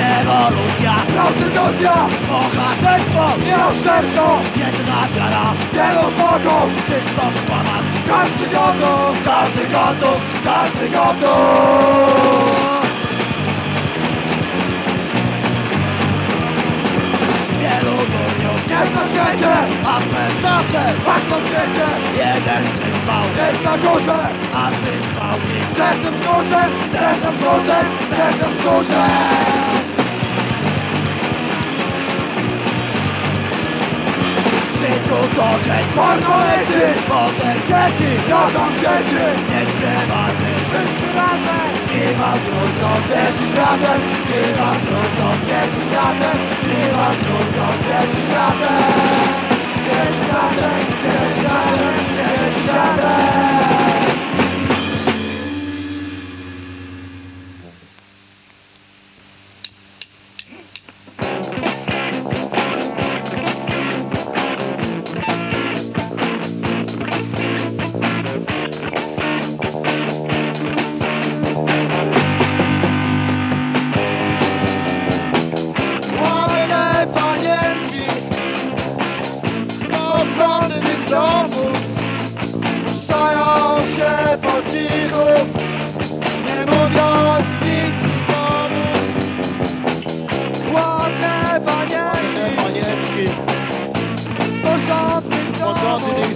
Rewolucja, Konstytucja, bohaterstwo, miłosierdzo, jedna wiara, wielu bogów, czysto kłamać. każdy gotów, Każdy gotów, każdy gotów. Świecie, a cmentarze, tak na świecie, jeden cymbał, jest na górze, a cymbał nic. wstępnym wzgórzem, wstępnym wzgórzem, wstępnym wzgórzem. W życiu co dzień Wolno leci, potem dzieci, jadą dzieci, nie śpiewamy. wszyscy razem, Nie ma trudno wierzy światem, nie ma trudno wierzy światem, nie ma trudno wierzy światem,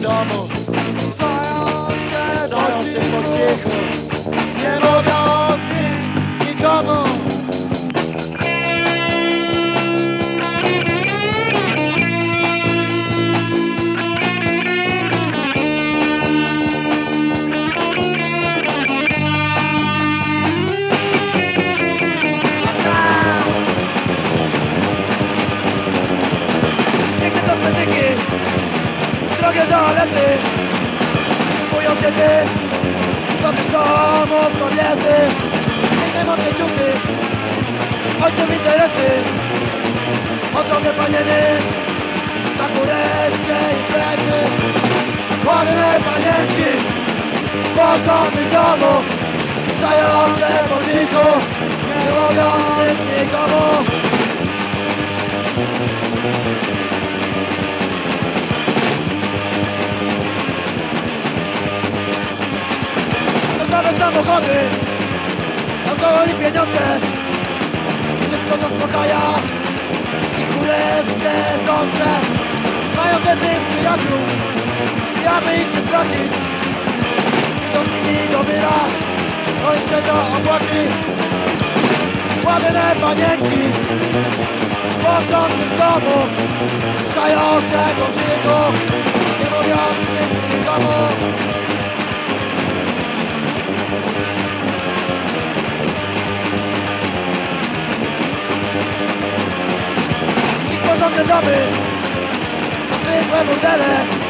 porządnych drogie toalety Kupują się ty, dobrych domu kobiety Piękne modne ciuchy, ojców interesy. Chodzone panieny, na kureczce imprezy. Ładne panienki, w porządnych domu. Stają się po cichu, nie mówią nic nikomu samochody. Alkohol i pieniądze. Wszystko zaspokaja. Ich królewskie sądze Mają wiernych przyjaciół. I aby ich nie stracić. Kto z nimi dobiera On się to opłaci. Ładne panienki. W porządnym domu Stają się po cichu Nie mówiąc nikomu Robbie, big level